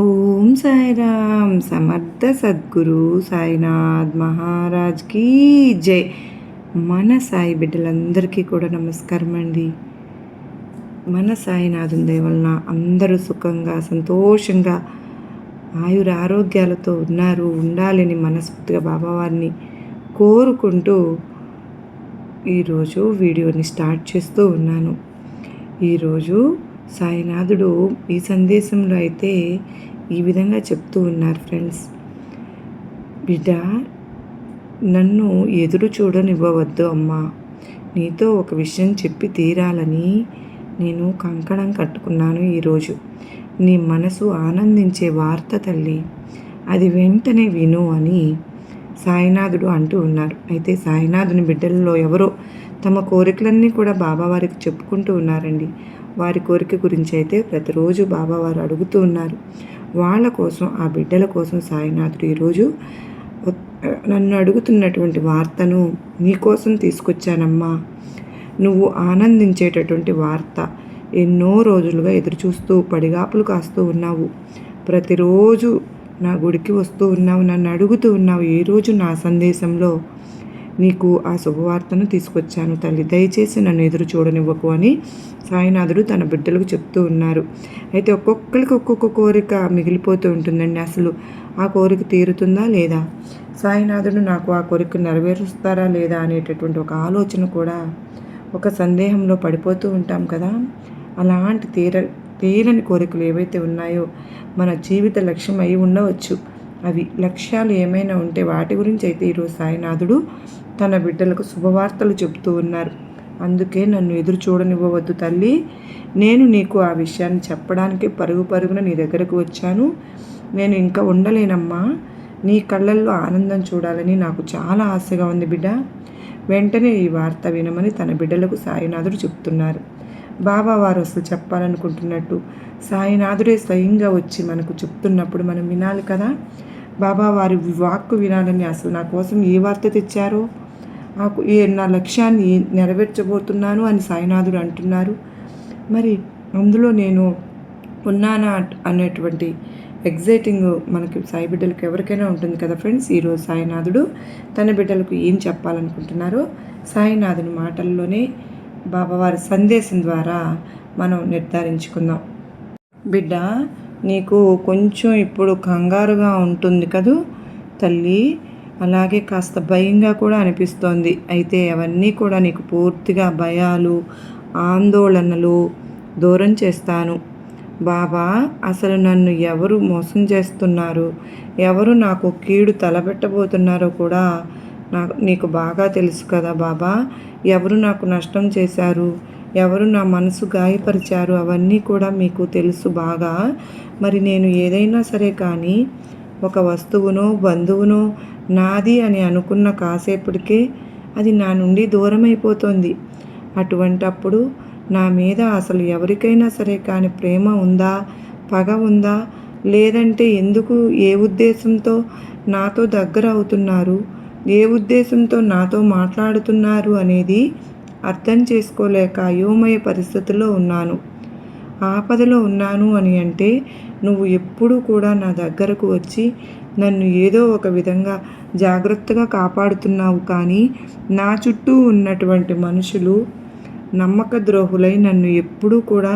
ఓం సాయిరామ్ సమర్థ సద్గురు సాయినాథ్ మహారాజ్కి జై. మన సాయి బిడ్డలందరికీ కూడా నమస్కారం అండి. మన సాయినాథం దేవలన అందరూ సుఖంగా సంతోషంగా ఆయుర ఆరోగ్యాలతో ఉన్నారు ఉండాలని మనస్ఫూర్తిగా బాబావారిని కోరుకుంటూ ఈరోజు వీడియోని స్టార్ట్ చేస్తూ ఉన్నాను. ఈరోజు సాయినాథుడు ఈ సందేశంలో అయితే ఈ విధంగా చెప్తూ ఉన్నారు ఫ్రెండ్స్. బిడ్డ నన్ను ఎదురు చూడనివ్వవద్దు అమ్మా. నీతో ఒక విషయం చెప్పి తీరాలని నేను కంకణం కట్టుకున్నాను ఈరోజు నీ మనసు ఆనందించే వార్త తల్లి. అది వెంటనే విను అని సాయినాథుడు అంటూ ఉన్నారు. అయితే సాయినాథుని బిడ్డలలో ఎవరో తమ కోరికలన్నీ కూడా బాబావారికి చెప్పుకుంటూ ఉన్నారండి. వారి కోరిక గురించి అయితే ప్రతిరోజు బాబావారు అడుగుతూ ఉన్నారు. వాళ్ళ కోసం ఆ బిడ్డల కోసం సాయినాథుడు ఈరోజు నన్ను అడుగుతున్నటువంటి వార్తను నీకోసం తీసుకొచ్చానమ్మా. నువ్వు ఆనందించేటటువంటి వార్త ఎన్నో రోజులుగా ఎదురుచూస్తూ పడిగాపులు కాస్తూ ఉన్నావు. ప్రతిరోజు నా గుడికి వస్తూ ఉన్నావు నన్ను అడుగుతూ ఉన్నావు. ఏ రోజు నా సందేశంలో నీకు ఆ శుభవార్తను తీసుకొచ్చాను తల్లి. దయచేసి నన్ను ఎదురు చూడనివ్వకు అని సాయినాథుడు తన బిడ్డలకు చెప్తూ ఉన్నారు. అయితే ఒక్కొక్కరికి ఒక్కొక్క కోరిక మిగిలిపోతూ ఉంటుందండి. అసలు ఆ కోరిక తీరుతుందా లేదా? సాయినాథుడు నాకు ఆ కోరిక నెరవేరుస్తారా లేదా అనేటటువంటి ఒక ఆలోచన కూడా ఒక సందేహంలో పడిపోతూ ఉంటాం కదా? అలాంటి తీర తీరని కోరికలు ఏవైతే ఉన్నాయో మన జీవిత లక్ష్యం అయి ఉండవచ్చు. అవి లక్ష్యాలు ఏమైనా ఉంటే వాటి గురించి అయితే ఈరోజు సాయినాథుడు తన బిడ్డలకు శుభవార్తలు చెబుతూ ఉన్నారు. అందుకే నన్ను ఎదురు చూడనివ్వవద్దు తల్లి. నేను నీకు ఆ విషయాన్ని చెప్పడానికి పరుగు పరుగున నీ దగ్గరకు వచ్చాను. నేను ఇంకా ఉండలేనమ్మా. నీ కళ్ళల్లో ఆనందం చూడాలని నాకు చాలా ఆశగా ఉంది బిడ్డ. వెంటనే ఈ వార్త వినమని తన బిడ్డలకు సాయినాథుడు చెప్తున్నారు. బాబా వారు అసలు చెప్పాలనుకుంటున్నట్టు సాయినాథుడే స్వయంగా వచ్చి మనకు చెప్తున్నప్పుడు మనం వినాలి కదా. బాబా వారి వాక్కు వినాలని అసలు నా కోసం ఏ వార్త తెచ్చారో? నాకు ఏ నా లక్ష్యాన్ని నెరవేర్చబోతున్నాను అని సాయినాథుడు అంటున్నారు. మరి అందులో నేను ఉన్నానా అనేటువంటి ఎగ్జైటింగ్ మనకి సాయి బిడ్డలకు ఎవరికైనా ఉంటుంది కదా ఫ్రెండ్స్? ఈరోజు సాయినాథుడు తన బిడ్డలకు ఏం చెప్పాలనుకుంటున్నారో సాయినాథుని మాటల్లోనే బాబావారి సందేశం ద్వారా మనం నిర్ధారించుకుందాం. బిడ్డ నీకు కొంచెం ఇప్పుడు కంగారుగా ఉంటుంది కదూ? తల్లి అలాగే కాస్త భయంగా కూడా అనిపిస్తోంది. అయితే అవన్నీ కూడా నీకు పూర్తిగా భయాలు ఆందోళనలు దూరం చేస్తాను. బాబా అసలు నన్ను ఎవరు మోసం చేస్తున్నారు? ఎవరు నాకు కీడు తలబెట్టబోతున్నారో కూడా నాకు నీకు బాగా తెలుసు కదా బాబా. ఎవరు నాకు నష్టం చేశారు? ఎవరు నా మనసు గాయపరిచారు అవన్నీ కూడా మీకు తెలుసు బాగా. మరి నేను ఏదైనా సరే కానీ ఒక వస్తువునో బంధువునో నాది అని అనుకున్న కాసేపటికే అది నా నుండి దూరం అటువంటప్పుడు నా మీద అసలు ఎవరికైనా సరే కానీ ప్రేమ ఉందా పగ ఉందా లేదంటే ఎందుకు ఏ ఉద్దేశంతో నాతో దగ్గర అవుతున్నారు ఏ ఉద్దేశంతో నాతో మాట్లాడుతున్నారు అనేది అర్థం చేసుకోలేక అయోమయ పరిస్థితిలో ఉన్నాను. ఆపదలో ఉన్నాను అని అంటే నువ్వు ఎప్పుడూ కూడా నా దగ్గరకు వచ్చి నన్ను ఏదో ఒక విధంగా జాగ్రత్తగా కాపాడుతున్నావు కానీ నా చుట్టూ ఉన్నటువంటి మనుషులు నమ్మక ద్రోహులై నన్ను ఎప్పుడూ కూడా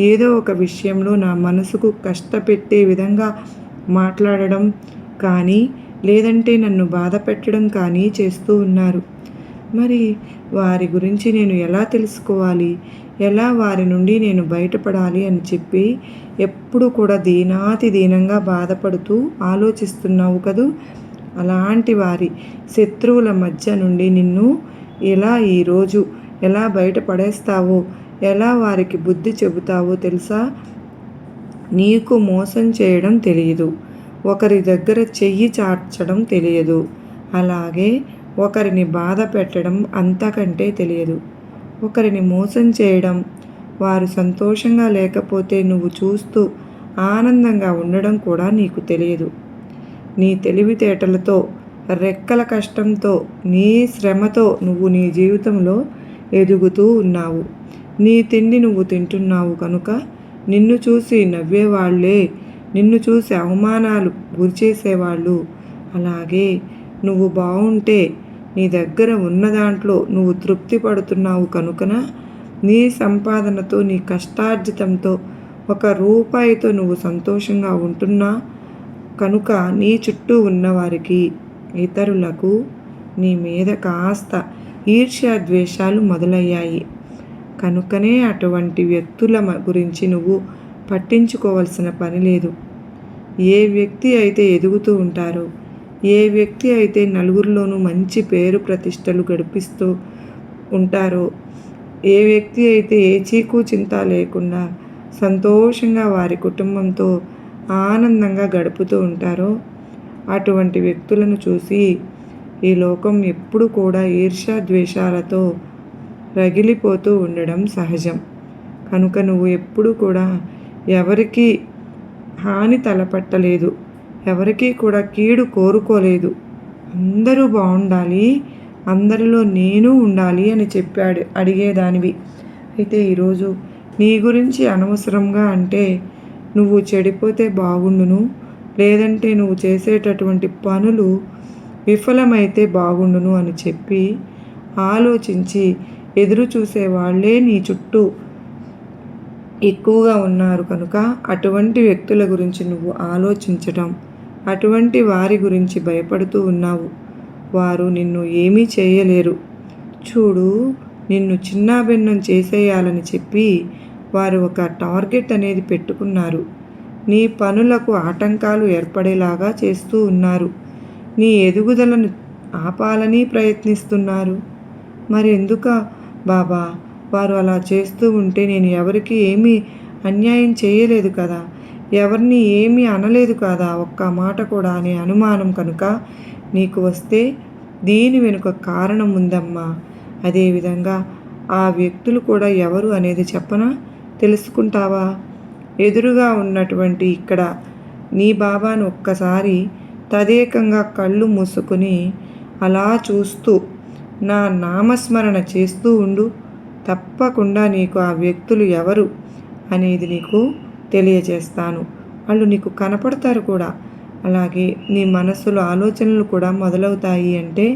ఏదో ఒక విషయంలో నా మనసుకు కష్టపెట్టే విధంగా మాట్లాడడం కానీ లేదంటే నన్ను బాధ పెట్టడం కానీ చేస్తూ ఉన్నారు. మరి వారి గురించి నేను ఎలా తెలుసుకోవాలి? ఎలా వారి నుండి నేను బయటపడాలి అని చెప్పి ఎప్పుడు కూడా దీనాతి దీనంగా బాధపడుతూ ఆలోచిస్తున్నావు కదూ? అలాంటి వారి శత్రువుల మధ్య నుండి నిన్ను ఎలా ఈరోజు ఎలా బయటపడేస్తావో ఎలా వారికి బుద్ధి చెబుతావో తెలుసా? నీకు మోసం చేయడం తెలియదు. ఒకరి దగ్గర చెయ్యి చార్చడం తెలియదు. అలాగే ఒకరిని బాధ పెట్టడం అంతకంటే తెలియదు. ఒకరిని మోసం చేయడం వారు సంతోషంగా లేకపోతే నువ్వు చూస్తూ ఆనందంగా ఉండడం కూడా నీకు తెలియదు. నీ తెలివితేటలతో రెక్కల కష్టంతో నీ శ్రమతో నువ్వు నీ జీవితంలో ఎదుగుతూ ఉన్నావు. నీ తిండి నువ్వు తింటున్నావు కనుక నిన్ను చూసి నవ్వేవాళ్ళే నిన్ను చూసి అవమానాలు గురిచేసేవాళ్ళు. అలాగే నువ్వు బాగుంటే నీ దగ్గర ఉన్న దాంట్లో నువ్వు తృప్తి పడుతున్నావు కనుకన నీ సంపాదనతో నీ కష్టార్జితంతో ఒక రూపాయితో నువ్వు సంతోషంగా ఉంటున్నా కనుక నీ చుట్టూ ఉన్నవారికి ఇతరులకు నీ మీద కాస్త ఈర్ష్యాద్వేషాలు మొదలయ్యాయి. కనుకనే అటువంటి వ్యక్తుల గురించి నువ్వు పట్టించుకోవాల్సిన పని లేదు. ఏ వ్యక్తి అయితే ఎదుగుతూ ఉంటారో ఏ వ్యక్తి అయితే నలుగురిలోనూ మంచి పేరు ప్రతిష్టలు గడిపిస్తూ ఉంటారో ఏ వ్యక్తి అయితే ఏ చీకు చింత లేకుండా సంతోషంగా వారి కుటుంబంతో ఆనందంగా గడుపుతూ ఉంటారో అటువంటి వ్యక్తులను చూసి ఈ లోకం ఎప్పుడు కూడా ఈర్ష్య ద్వేషాలతో రగిలిపోతూ ఉండడం సహజం. కనుక నువ్వు ఎప్పుడు కూడా ఎవరికి హాని తలపట్టలేదు. ఎవరికీ కూడా కీడు కోరుకోలేదు. అందరూ బాగుండాలి అందరిలో నేను ఉండాలి అని చెప్పాడు అడిగేదానివి. అయితే ఈరోజు నీ గురించి అనవసరంగా అంటే నువ్వు చెడిపోతే బాగుండును లేదంటే నువ్వు చేసేటటువంటి పనులు విఫలమైతే బాగుండును అని చెప్పి ఆలోచించి ఎదురు చూసే వాళ్ళే నీ చుట్టూ ఎక్కువగా ఉన్నారు కనుక అటువంటి వ్యక్తుల గురించి నువ్వు ఆలోచించటం అటువంటి వారి గురించి భయపడుతూ ఉన్నావు. వారు నిన్ను ఏమీ చేయలేరు. చూడు నిన్ను చిన్నాభిన్నం చేసేయాలని చెప్పి వారు ఒక టార్గెట్ అనేది పెట్టుకున్నారు. నీ పనులకు ఆటంకాలు ఏర్పడేలాగా చేస్తూ ఉన్నారు. నీ ఎదుగుదలను ఆపాలని ప్రయత్నిస్తున్నారు. మరి ఎందుక బాబా? వారు అలా చేస్తూ ఉంటే నేను ఎవరికి ఏమీ అన్యాయం చేయలేదు కదా? ఎవరిని ఏమీ అనలేదు కదా? ఒక్క మాట కూడా అనే అనుమానం కనుక నీకు వస్తే దీని వెనుక కారణం ఉందమ్మా. అదేవిధంగా ఆ వ్యక్తులు కూడా ఎవరు అనేది చెప్పనా? తెలుసుకుంటావా? ఎదురుగా ఉన్నటువంటి ఇక్కడ నీ బాబాను ఒక్కసారి తదేకంగా కళ్ళు మూసుకుని అలా చూస్తూ నా నామస్మరణ చేస్తూ ఉండు. తప్పకుండా నీకు ఆ వ్యక్తులు ఎవరు అనేది నీకు తెలియజేస్తాను. వాళ్ళు నీకు కనపడతారు కూడా. అలాగే నీ మనస్సులో ఆలోచనలు కూడా మొదలవుతాయి అంటే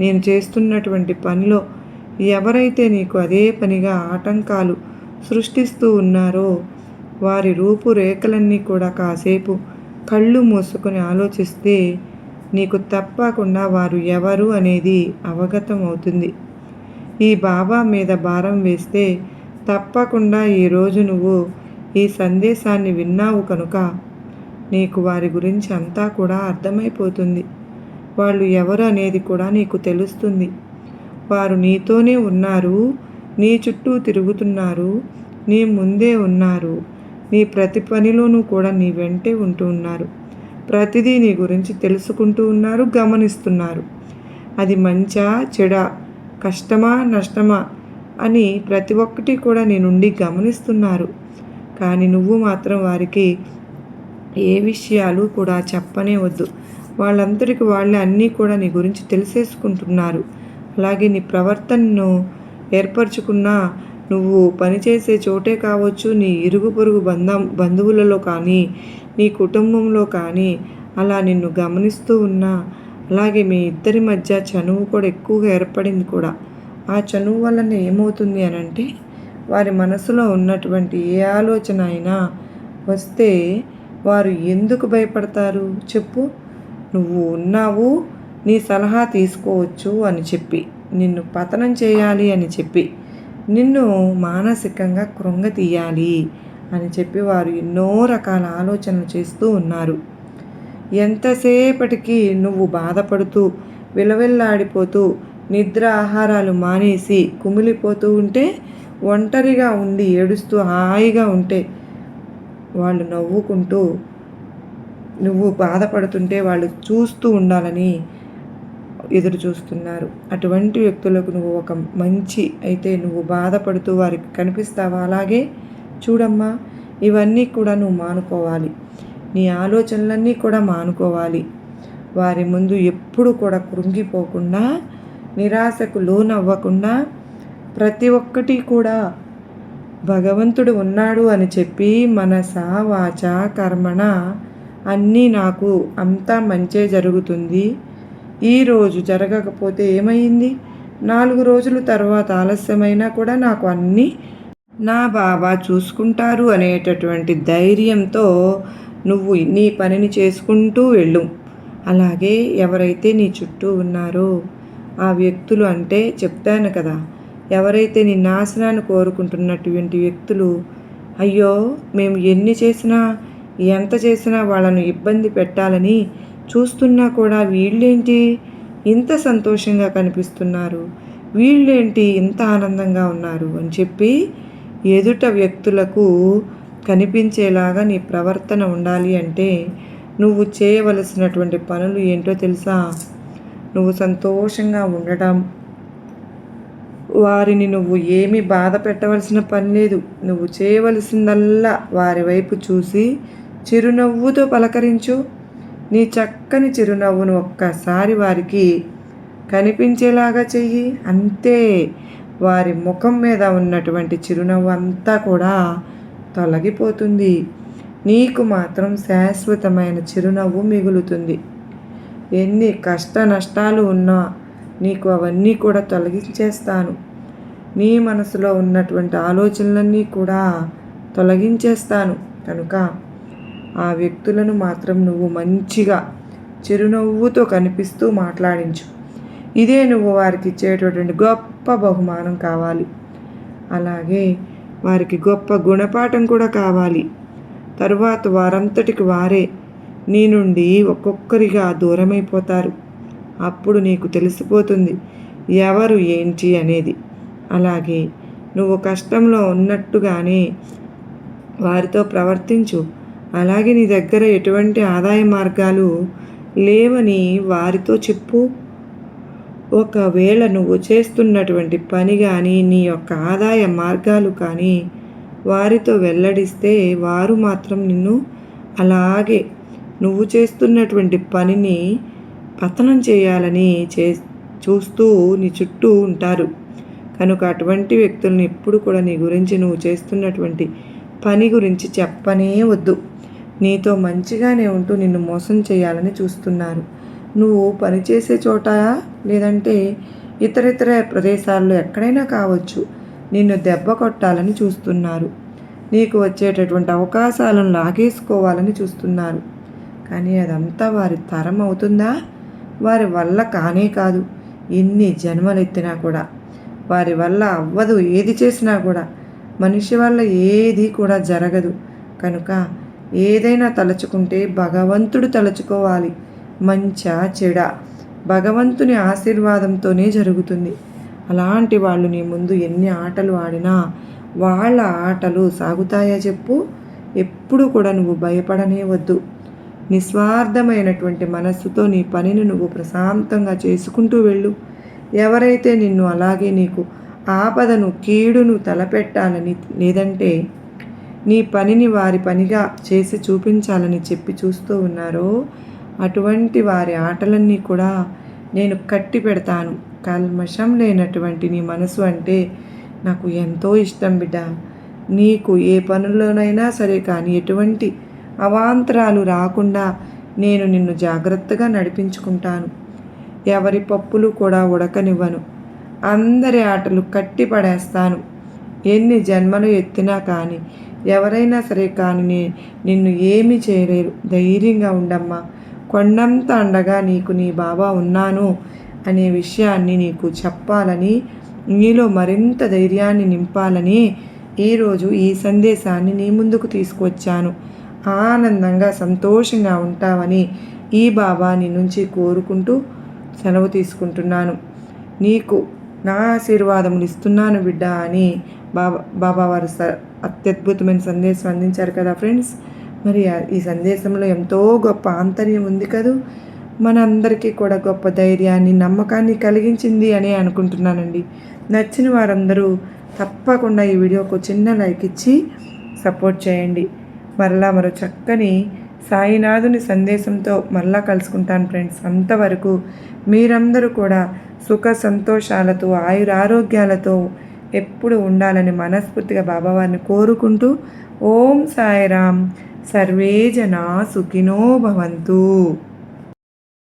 నేను చేస్తున్నటువంటి పనిలో ఎవరైతే నీకు అదే పనిగా ఆటంకాలు సృష్టిస్తూ ఉన్నారో వారి రూపురేఖలన్నీ కూడా కాసేపు కళ్ళు మూసుకొని ఆలోచిస్తే నీకు తప్పకుండా వారు ఎవరు అనేది అవగతం అవుతుంది. ఈ బాబా మీద భారం వేస్తే తప్పకుండా ఈరోజు నువ్వు ఈ సందేశాన్ని విన్నావు కనుక నీకు వారి గురించి అంతా కూడా అర్థమైపోతుంది. వాళ్ళు ఎవరు అనేది కూడా నీకు తెలుస్తుంది. వారు నీతోనే ఉన్నారు నీ చుట్టూ తిరుగుతున్నారు నీ ముందే ఉన్నారు నీ ప్రతి పనిలోనూ కూడా నీ వెంటే ఉంటూ ఉన్నారు. ప్రతిదీ నీ గురించి తెలుసుకుంటూ ఉన్నారు గమనిస్తున్నారు. అది మంచా చెడా కష్టమా నష్టమా అని ప్రతి ఒక్కటి కూడా నీ నుండి గమనిస్తున్నారు. కానీ నువ్వు మాత్రం వారికి ఏ విషయాలు కూడా చెప్పనే వద్దు. వాళ్ళందరికీ వాళ్ళే అన్నీ కూడా నీ గురించి తెలిసేసుకుంటున్నారు. అలాగే నీ ప్రవర్తనను ఏర్పరచుకున్న నువ్వు పనిచేసే చోటే కావచ్చు నీ ఇరుగు పొరుగు బంధం బంధువులలో కానీ నీ కుటుంబంలో కానీ అలా నిన్ను గమనిస్తూ ఉన్నా అలాగే మీ ఇద్దరి మధ్య చనువు కూడా ఎక్కువగా ఏర్పడింది కూడా. ఆ చనువు వలన ఏమవుతుంది అని అంటే వారి మనసులో ఉన్నటువంటి ఏ ఆలోచన అయినా వస్తే వారు ఎందుకు భయపడతారు? చెప్పు. నువ్వు ఉన్నావు నీ సలహా తీసుకోవచ్చు అని చెప్పి నిన్ను పతనం చేయాలి అని చెప్పి నిన్ను మానసికంగా కృంగతీయాలి అని చెప్పి వారు ఎన్నో రకాల ఆలోచనలు చేస్తూ ఉన్నారు. ఎంతసేపటికి నువ్వు బాధపడుతూ విలవిల్లాడిపోతూ నిద్ర ఆహారాలు మానేసి కుమిలిపోతూ ఉంటే ఒంటరిగా ఉండి ఏడుస్తూ హాయిగా ఉంటే వాళ్ళు నవ్వుకుంటూ నువ్వు బాధపడుతుంటే వాళ్ళు చూస్తూ ఉండాలని ఎదురు చూస్తున్నారు. అటువంటి వ్యక్తులకు నువ్వు ఒక మంచి అయితే నువ్వు బాధపడుతూ వారికి కనిపిస్తావా? అలాగే చూడమ్మా ఇవన్నీ కూడా నువ్వు మానుకోవాలి. నీ ఆలోచనలన్నీ కూడా మానుకోవాలి. వారి ముందు ఎప్పుడు కూడా కృంగిపోకుండా నిరాశకు లోనవ్వకుండా ప్రతి ఒక్కటి కూడా భగవంతుడు ఉన్నాడు అని చెప్పి మనస వాచ కర్మణ అన్నీ నాకు అంతా మంచే జరుగుతుంది. ఈరోజు జరగకపోతే ఏమైంది? నాలుగు రోజుల తర్వాత ఆలస్యమైనా కూడా నాకు అన్నీ నా బాబా చూసుకుంటారు అనేటటువంటి ధైర్యంతో నువ్వు నీ పనిని చేసుకుంటూ వెళ్ళు. అలాగే ఎవరైతే నీ చుట్టూ ఉన్నారో ఆ వ్యక్తులు అంటే చెప్తాను కదా ఎవరైతే నీ నాశనాన్ని కోరుకుంటున్నటువంటి వ్యక్తులు అయ్యో మేము ఎన్ని చేసినా ఎంత చేసినా వాళ్ళను ఇబ్బంది పెట్టాలని చూస్తున్నా కూడా వీళ్ళేంటి? ఇంత సంతోషంగా కనిపిస్తున్నారు. వీళ్ళేంటి ఇంత ఆనందంగా ఉన్నారు అని చెప్పి ఎదుట వ్యక్తులకు కనిపించేలాగా నీ ప్రవర్తన ఉండాలి అంటే నువ్వు చేయవలసినటువంటి పనులు ఏంటో తెలుసా? నువ్వు సంతోషంగా ఉండటం వారిని నువ్వు ఏమీ బాధ పెట్టవలసిన పని లేదు. నువ్వు చేయవలసిందల్లా వారి వైపు చూసి చిరునవ్వుతో పలకరించు. నీ చక్కని చిరునవ్వును ఒక్కసారి వారికి కనిపించేలాగా చెయ్యి. అంతే. వారి ముఖం మీద ఉన్నటువంటి చిరునవ్వు అంతా కూడా తొలగిపోతుంది. నీకు మాత్రం శాశ్వతమైన చిరునవ్వు మిగులుతుంది. ఎన్ని కష్ట నష్టాలు ఉన్నా నీకు అవన్నీ కూడా తొలగించేస్తాను. నీ మనసులో ఉన్నటువంటి ఆలోచనలన్నీ కూడా తొలగించేస్తాను. కనుక ఆ వ్యక్తులను మాత్రం నువ్వు మంచిగా చిరునవ్వుతో కనిపిస్తూ మాట్లాడించు. ఇదే నువ్వు వారికి ఇచ్చేటటువంటి గొప్ప బహుమానం కావాలి. అలాగే వారికి గొప్ప గుణపాఠం కూడా కావాలి. తరువాత వారంతటికి వారే నీ నుండి ఒక్కొక్కరిగా దూరమైపోతారు. అప్పుడు నీకు తెలిసిపోతుంది. ఎవరు ఏంటి అనేది. అలాగే నువ్వు కష్టంలో ఉన్నట్టుగానే వారితో ప్రవర్తించు. అలాగే నీ దగ్గర ఎటువంటి ఆదాయ మార్గాలు లేవని వారితో చెప్పు. ఒకవేళ నువ్వు చేస్తున్నటువంటి పని కానీ నీ యొక్క ఆదాయ మార్గాలు కానీ వారితో వెల్లడిస్తే వారు మాత్రం నిన్ను అలాగే నువ్వు చేస్తున్నటువంటి పనిని పతనం చేయాలని చే చూస్తూ నీ చుట్టూ ఉంటారు. కనుక అటువంటి వ్యక్తులను ఎప్పుడు కూడా నీ గురించి నువ్వు చేస్తున్నటువంటి పని గురించి చెప్పనే వద్దు. నీతో మంచిగానే ఉంటూ నిన్ను మోసం చేయాలని చూస్తున్నారు. నువ్వు పనిచేసే చోట లేదంటే ఇతరితర ప్రదేశాల్లో ఎక్కడైనా కావచ్చు నిన్ను దెబ్బ కొట్టాలని చూస్తున్నారు. నీకు వచ్చేటటువంటి అవకాశాలను లాగేసుకోవాలని చూస్తున్నారు. కానీ అదంతా వారి తరం అవుతుందా? వారి వల్ల కానే కాదు. ఎన్ని జన్మలు ఎత్తినా కూడా వారి వల్ల అవ్వదు ఏది చేసినా కూడా. మనిషి వల్ల ఏది కూడా జరగదు. కనుక ఏదైనా తలుచుకుంటే భగవంతుడు తలుచుకోవాలి. మంచా చెడ. భగవంతుని ఆశీర్వాదంతోనే జరుగుతుంది. అలాంటి వాళ్ళు నీ ముందు ఎన్ని ఆటలు ఆడినా వాళ్ళ ఆటలు సాగుతాయా చెప్పు? ఎప్పుడు కూడా నువ్వు భయపడనే వద్దు. నిస్వార్థమైనటువంటి మనస్సుతో నీ పనిని నువ్వు ప్రశాంతంగా చేసుకుంటూ వెళ్ళు. ఎవరైతే నిన్ను అలాగే నీకు ఆపదను కీడును తలపెట్టాలని లేదంటే నీ పనిని వారి పనిగా చేసి చూపించాలని చెప్పి చూస్తూ ఉన్నారో అటువంటి వారి ఆటలన్నీ కూడా నేను కట్టి పెడతాను. కల్మషం లేనటువంటి నీ మనసు అంటే నాకు ఎంతో ఇష్టం బిడ్డ. నీకు ఏ పనుల్లోనైనా సరే కానీ ఎటువంటి అవాంతరాలు రాకుండా నేను నిన్ను జాగ్రత్తగా నడిపించుకుంటాను. ఎవరి పప్పులు కూడా ఉడకనివ్వను. అందరి ఆటలు కట్టిపడేస్తాను. ఎన్ని జన్మలు ఎత్తినా కానీ ఎవరైనా సరే కానీ నిన్ను ఏమీ చేయలేరు. ధైర్యంగా ఉండమ్మా. కొండంత అండగా నీకు నీ బాబా ఉన్నాను అనే విషయాన్ని నీకు చెప్పాలని నీలో మరింత ధైర్యాన్ని నింపాలని ఈరోజు ఈ సందేశాన్ని నీ ముందుకు తీసుకొచ్చాను ఆనందంగా సంతోషంగా ఉంటావని ఈ బాబా నీ నుంచి కోరుకుంటూ సెలవు తీసుకుంటున్నాను. నీకు నా ఆశీర్వాదములు ఇస్తున్నాను బిడ్డ అని బాబా బాబా వారు అత్యద్భుతమైన సందేశం అందించారు కదా ఫ్రెండ్స్. మరి ఈ సందేశంలో ఎంతో గొప్ప ఆంతర్యం ఉంది కదూ. మనందరికీ కూడా గొప్ప ధైర్యాన్ని నమ్మకాన్ని కలిగించింది అని అనుకుంటున్నానండి. నచ్చిన వారందరూ తప్పకుండా ఈ వీడియోకు చిన్న లైక్ ఇచ్చి సపోర్ట్ చేయండి. మరలా మరో చక్కని సాయినాథుని సందేశంతో మరలా కలుసుకుంటాను ఫ్రెండ్స్. అంతవరకు మీరందరూ కూడా సుఖ సంతోషాలతో ఆయురారోగ్యాలతో ఎప్పుడు ఉండాలని మనస్ఫూర్తిగా బాబావారిని కోరుకుంటూ ఓం సాయిరామ్. సర్వే జనా సుఖినో భవంతు.